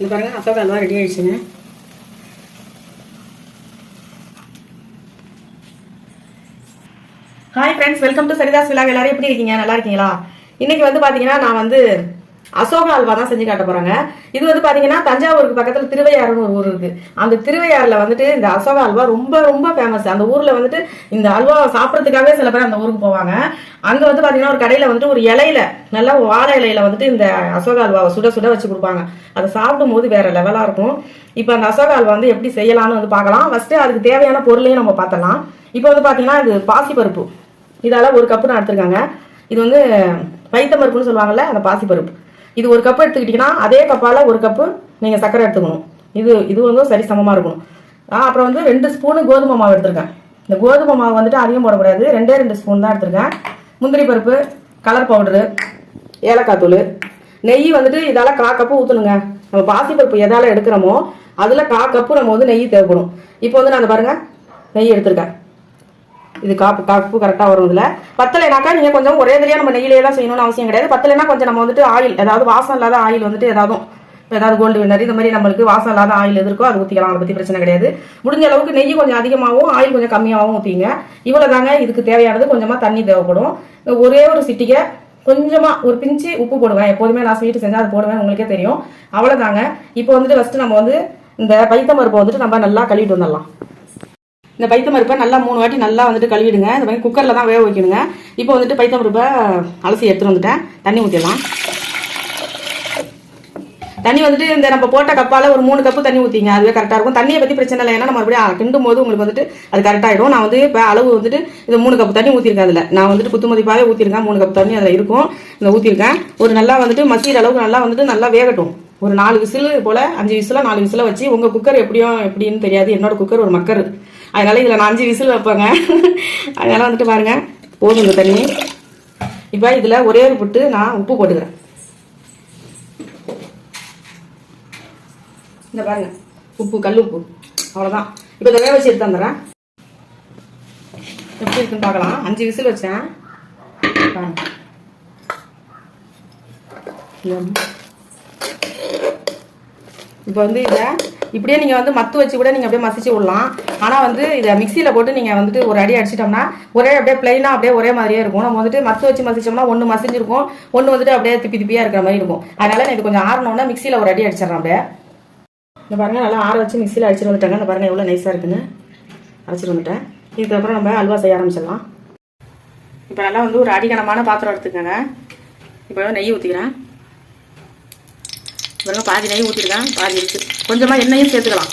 இது பாருங்க அசோகா அல்வா ரெடி ஆயிடுச்சுங்க. Hi friends welcome to Sarithas விழா எல்லாரும் எப்படி இருக்கீங்க? நல்லா இருக்கீங்களா? இன்னைக்கு வந்து பாத்தீங்கன்னா நான் வந்து அசோகா அல்வா தான் செஞ்சு காட்ட போறாங்க. இது வந்து பாத்தீங்கன்னா தஞ்சாவூருக்கு பக்கத்துல திருவையாறுன்னு ஒரு ஊர் இருக்கு. அந்த திருவையாறுல வந்துட்டு இந்த அசோகா அல்வா ரொம்ப ரொம்ப ஃபேமஸ் அந்த ஊர்ல வந்துட்டு இந்த அல்வா சாப்பிட்றதுக்காகவே சில பேர் அந்த ஊருக்கு போவாங்க. அங்க வந்து பாத்தீங்கன்னா ஒரு கடையில வந்துட்டு ஒரு இலையில நல்லா வாழை இலையில வந்துட்டு இந்த அசோக அல்வாவை சுட சுட வச்சு கொடுப்பாங்க. அதை சாப்பிடும் போது வேற லெவலா இருக்கும். இப்போ அந்த அசோக அல்வா வந்து எப்படி செய்யலாம்னு வந்து பார்க்கலாம். ஃபர்ஸ்ட் அதுக்கு தேவையான பொருளையும் நம்ம பார்த்தலாம் இப்போ வந்து பாத்தீங்கன்னா இது பாசிப்பருப்பு. இதால ஒரு கப்பு நான் எடுத்திருக்காங்க. இது வந்து பைத்தம்பருப்புன்னு சொல்லுவாங்கல்ல அந்த பாசிப்பருப்பு. இது ஒரு கப்பு எடுத்துக்கிட்டிங்கன்னா அதே கப்பால் ஒரு கப்பு நீங்கள் சர்க்கரை எடுத்துக்கணும். இது இது வந்து சரி சமமாக இருக்கணும் அப்புறம் வந்து ரெண்டு ஸ்பூனு கோதுமை மாவு எடுத்திருக்கேன். இந்த கோதுமை மாவு வந்துட்டு அதிகம் போடக்கூடாது. ரெண்டே ரெண்டு ஸ்பூன் தான் எடுத்திருக்கேன். முந்திரி பருப்பு கலர் பவுடரு ஏலக்காய் தூள் நெய் வந்துட்டு இதால் கா கப்பு ஊற்றணுங்க நம்ம பாசிப்பருப்பு எதால் எடுக்கிறோமோ அதில் கா கப்பு நம்ம வந்து நெய் தேவைப்படும். இப்போ வந்து நான் அதை பாருங்கள் நெய் எடுத்திருக்கேன். இது காப்பு காப்பு கரெக்டாக வரும் இதில் பத்தலைனாக்கா நீங்கள் கொஞ்சம் ஒரே தெரியா நம்ம நெய்யிலே தான் செய்யணும்னு அவசியம் கிடையாது. பத்தலைனா கொஞ்சம் நம்ம வந்துட்டு ஆயில் ஏதாவது வாசம் இல்லாத ஆயில் வந்துட்டு ஏதாவது ஏதாவது கோல்டு வினர் இந்த மாதிரி நம்மளுக்கு வாசம் இல்லாத ஆயில் எதிர்க்கோ அது ஊற்றிக்கலாம் அதை பற்றி பிரச்சனை கிடையாது. முடிஞ்ச அளவுக்கு நெய் கொஞ்சம் அதிகமாகவும் ஆயில் கொஞ்சம் கம்மியாகவும் ஊற்றிங்க இவ்வளோ தாங்க இதுக்கு தேவையானது. கொஞ்சமாக தண்ணி தேவைப்படும். ஒரே ஒரு சிட்டிகை கொஞ்சமாக ஒரு பிஞ்சு உப்பு போடுவேன். எப்போதுமே நான் ஸ்வீட்டு செஞ்சால் அது போடுவேன் உங்களுக்கே தெரியும். அவ்வளோதாங்க இப்போ வந்துட்டு ஃபஸ்ட்டு நம்ம வந்து இந்த பைத்தம் பருப்பை வந்துட்டு நம்ம நல்லா கழுவிட்டு வந்துடலாம். இந்த பைத்தம் பருப்பை நல்லா மூணு வாட்டி நல்லா வந்துட்டு கழுவிடுங்க. இந்த மாதிரி குக்கரில் தான் வேக வைக்கணுங்க. இப்போ வந்துட்டு பைத்தம் பருப்பை அலசி எடுத்துட்டு வந்துட்டேன். தண்ணி ஊற்றிடலாம் தண்ணி வந்துட்டு இந்த நம்ம போட்ட கப்பால ஒரு மூணு கப்பு தண்ணி ஊற்றிங்க அதுவே கரெக்டாக இருக்கும். தண்ணியை பற்றி பிரச்சனை இல்லை. ஏன்னா நம்ம மறுபடியும் கிண்டும் போது உங்களுக்கு வந்துட்டு அது கரெக்டாகிடும் நான் வந்து இப்போ அளவு வந்துட்டு இந்த மூணு கப்பு தண்ணி ஊற்றிருக்கேன் அதில். நான் வந்துட்டு புத்து மதிப்பாகவே ஊற்றிருக்கேன் மூணு கப்பு தண்ணி அதில் இருக்கும். இந்த ஊற்றிருக்கேன் ஒரு நல்லா வந்துட்டு மசிகிற அளவுக்கு நல்லா வந்துட்டு நல்லா வேகட்டும். ஒரு நாலு விசில் போல் அஞ்சு விசில நாலு விசில வச்சு உங்கள் குக்கர் எப்படியும் எப்படின்னு தெரியாது. என்னோட குக்கர் ஒரு மக்கர். அதனால இதில் நான் அஞ்சு விசில் வைப்பேங்க. அதனால வந்துட்டு பாருங்க போதும் இந்த தண்ணி. இப்போ இதில் ஒரே ஒரு புட்டு நான் உப்பு போட்டுக்கிறேன். இந்த பாருங்க உப்பு கல் உப்பு. அவ்வளோதான் இப்போ இதை வேக வச்சு எடுத்து வந்துடுறேன் எப்படி இருக்குன்னு பார்க்கலாம். அஞ்சு விசில் வச்சேன். பாருங்க. இப்போ வந்து இதை இப்படியே நீங்கள் வந்து மத்து வச்சு கூட நீங்கள் அப்படியே மசிச்சு விடலாம். ஆனால் வந்து இதை மிக்சியில் போட்டு நீங்கள் வந்துட்டு ஒரு அடி அடிச்சிட்டோம்னா ஒரே அப்படியே பிளைனாக அப்படியே ஒரே மாதிரியே இருக்கும். நம்ம வந்துட்டு மத்து வச்சு மசிச்சோம்னா ஒன்று மசிஞ்சிருக்கும். ஒன்று வந்துட்டு அப்படியே திப்பி திப்பியாக இருக்கிற மாதிரி இருக்கும். அதனால நான் இது கொஞ்சம் ஆறணும்னா மிக்சியில் ஒரு அடி அடிச்சிடறேன் அப்படியே. இந்த பாருங்கள் நல்லா ஆற வச்சு மிக்சியில் அடிச்சிட்டு வந்துட்டாங்க. இந்த பாருங்கள் எவ்வளோ நைஸாக இருக்குன்னு. அரைச்சிட்டு வந்துட்டேன். இதுக்கப்புறம் நம்ம அல்வா செய்ய ஆரம்பிச்சிடலாம். இப்போ நல்லா வந்து ஒரு அடிக்கணமான பாத்திரம் எடுத்துக்கோங்க. இப்போ நெய் ஊற்றிக்கிறேன் இப்போ பாதி நெய் ஊற்றிருக்கேன் பாதி இருக்குது கொஞ்சமாக எண்ணெயும் சேர்த்துக்கலாம்.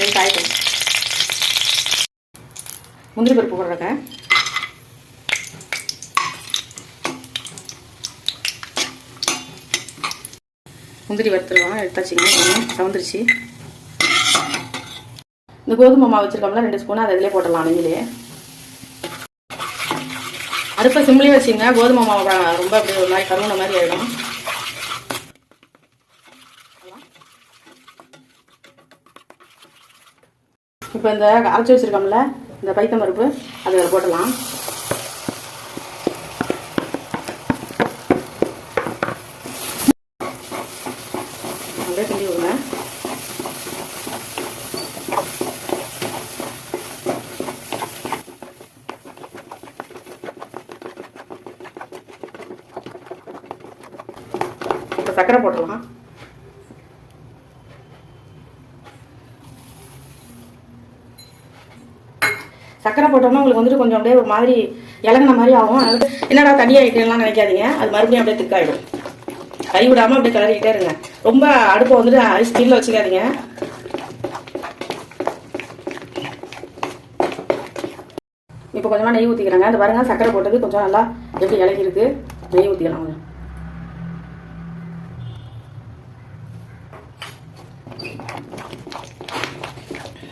சரி காய்க்கும் முந்திரி பருப்பு போடுறக்க முந்திரி வறுத்துருவோம் எடுத்தாச்சுங்க சவந்துருச்சு. இந்த கோதுமை மாவு வச்சிருக்கோம்ல ரெண்டு ஸ்பூன் அதை இதிலே போடலாம் நெய்யிலே. அடுப்பை சிம்லேயே வச்சுங்க. கோதுமை மாவு ரொம்ப அப்படி ஒரு மாதிரி கருவுன மாதிரி ஆயிடும். இப்போ இந்த அரைச்சி வச்சுருக்கோம்ல இந்த பைத்தம் பருப்பு அதை அதில் போட்டலாம் அப்படியே கிண்டி விடுங்க. இப்போ சர்க்கரை போட்டுடலாம். சக்கரை போட்டோம்னா உங்களுக்கு வந்துட்டு கொஞ்சம் அப்படியே ஒரு மாதிரி இலங்கின மாதிரி ஆகும். அதனால என்னடா தண்ணி ஆகிட்டேன்லாம் நினைக்காதீங்க. அது மறுபடியும் அப்படியே திக்காயிடும். கை விடாமல் அப்படியே கிளறிக்கிட்டே இருங்க. ரொம்ப அடுப்பை வந்துட்டு ஐஸ் கீழே வச்சுக்காதீங்க. இப்போ கொஞ்சமாக நெய் ஊற்றிக்கிறாங்க அந்த பாருங்க சக்கரை போட்டது கொஞ்சம் நல்லா எப்படி இலகிருக்கு நெய் ஊற்றிக்கலாம் கொஞ்சம்.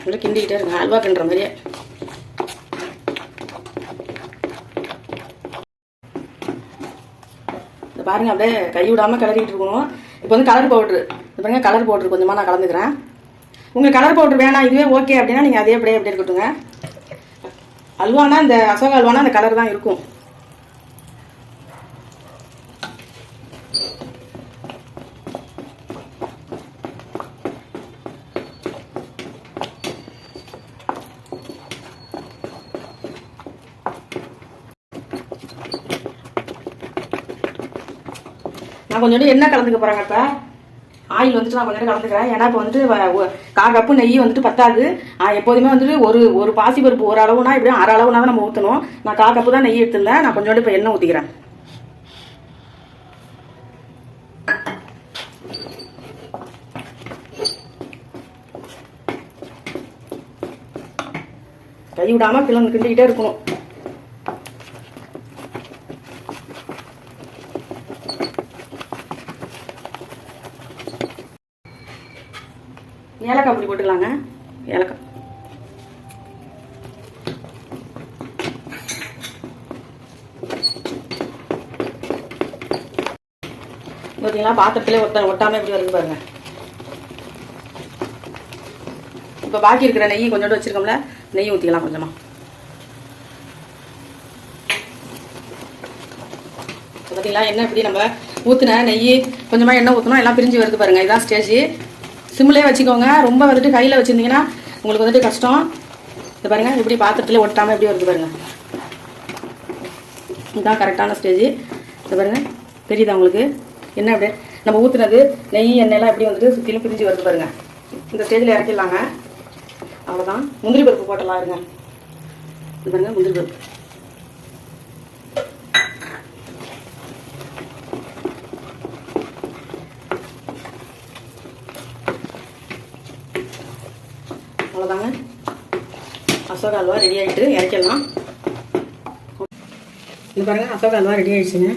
அப்படியே கிண்டிக்கிட்டே இருங்க. அல்வா கிண்டுற மாதிரியே. பாருங்க அப்படியே கை விடாம கிளறிட்டு இருக்கணும். இப்போ வந்து கலர் பவுட்ரு இந்த பாருங்க கலர் பவுட்ரு கொஞ்சமாக நான் கலந்துக்கிறேன். உங்களுக்கு கலர் பவுட்ரு வேணாம் இதுவே ஓகே அப்படின்னா நீங்கள் அதே அப்படியே அப்படியே இருக்கட்டுங்க அல்வானா இந்த அசோக அல்வானா அந்த கலர் தான் இருக்கும். நான் கொஞ்சோண்டு எண்ணெய் கலந்துக்க போகிறாங்க இப்போ ஆயில் வந்துட்டு நான் கொஞ்சம் கலந்துக்கிறேன். ஏன்னா இப்போ வந்துட்டு வ- கப்பு நெய் வந்துட்டு பத்தாது. எப்போதுமே வந்துட்டு ஒரு ஒரு பாசி பருப்பு ஒரு அளவுனா இப்படியும் அரை அளவுனா தான் நம்ம ஊற்றணும் நான் கா கப்பு தான் நெய் எடுத்திருந்தேன். நான் கொஞ்சோண்டு இப்போ எண்ணெய் ஊற்றிக்கிறேன் கை விடாமல் கிளம்பு கிண்டிக்கிட்டே இருக்கணும். ஏலக்காய் பொடி போட்டுக்கலாங்க. ஏலக்காய். பார்த்தீங்களா பாத்திரத்திலே ஒட்டாம எப்படி வருது பாருங்க. இப்போ பாக்கி இருக்கிற நெய் கொஞ்சோண்டு வச்சிருக்கோம்ல நெய் ஊற்றிக்கலாம் கொஞ்சமா. இப்போ பார்த்தீங்களா எண்ணெய் இப்படி நம்ம ஊற்றின நெய் கொஞ்சமாக எண்ணெய் ஊற்றணும் எல்லாம் பிரிஞ்சு வருது பாருங்க. இதான் ஸ்டேஜ் சிம்லேயே வச்சுக்கோங்க. ரொம்ப வந்துட்டு கையில் வச்சுருந்தீங்கன்னா உங்களுக்கு வந்துட்டு கஷ்டம். இது பாருங்க. இப்படி பாத்திரத்துலேயே ஒட்டாமல் எப்படி வருது பாருங்கள் இதுதான் கரெக்டான ஸ்டேஜ் இது பாருங்க. தெரியுதா உங்களுக்கு? என்ன அப்படியே? நம்ம ஊற்றுனது நெய் எண்ணெய்லாம் எப்படி வந்துட்டு சுற்றிலும் பிரிஞ்சு வருது பாருங்க. இந்த ஸ்டேஜில் இறக்கிடலாங்க. அவ்வளோதான் முந்திரி பருப்பு போட்டலாம் இருங்க. இது பாருங்க முந்திரி பருப்பு. அவ்வளோதாங்க அசோக அல்வா ரெடி ஆகிட்டு இறக்கிடலாம். இது பாருங்க அசோக அல்வா ரெடி ஆகிடுச்சுங்க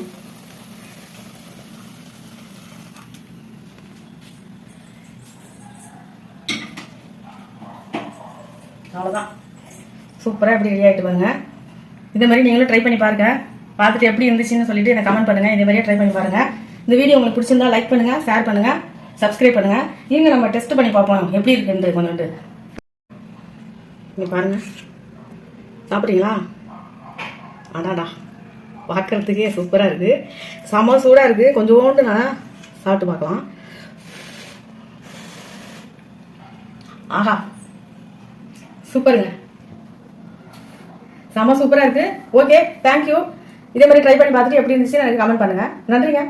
அவ்வளோதான் சூப்பராக எப்படி ரெடி ஆகிட்டு பாருங்க. இதே மாதிரி நீங்களும் ட்ரை பண்ணி பாருங்க. பார்த்துட்டு எப்படி இருந்துச்சுன்னு சொல்லிட்டு எனக்கு கமெண்ட் பண்ணுங்க. இதே மாதிரியே ட்ரை பண்ணி பாருங்க. இந்த வீடியோ உங்களுக்கு பிடிச்சிருந்தா லைக் பண்ணுங்க ஷேர் பண்ணுங்க சப்ஸ்கிரைப் பண்ணுங்க. நீங்க நம்ம டெஸ்ட் பண்ணி பார்ப்போம். எப்படி இருக்குன்றது கொஞ்சம் இங்க பாருங்க. சாப்பிட்றீங்களா? அடாடா. பார்க்கறதுக்கே சூப்பராக இருக்குது செம சூடாக இருக்குது கொஞ்சோண்டு நான் சாப்பிட்டு பார்க்கலாம். ஆஹா. சூப்பருங்க. செம சூப்பராக இருக்குது ஓகே தேங்க்யூ இதே மாதிரி ட்ரை பண்ணி பார்த்துட்டு எப்படி இருந்துச்சு எனக்கு கமெண்ட் பண்ணுங்கள் நன்றிங்க.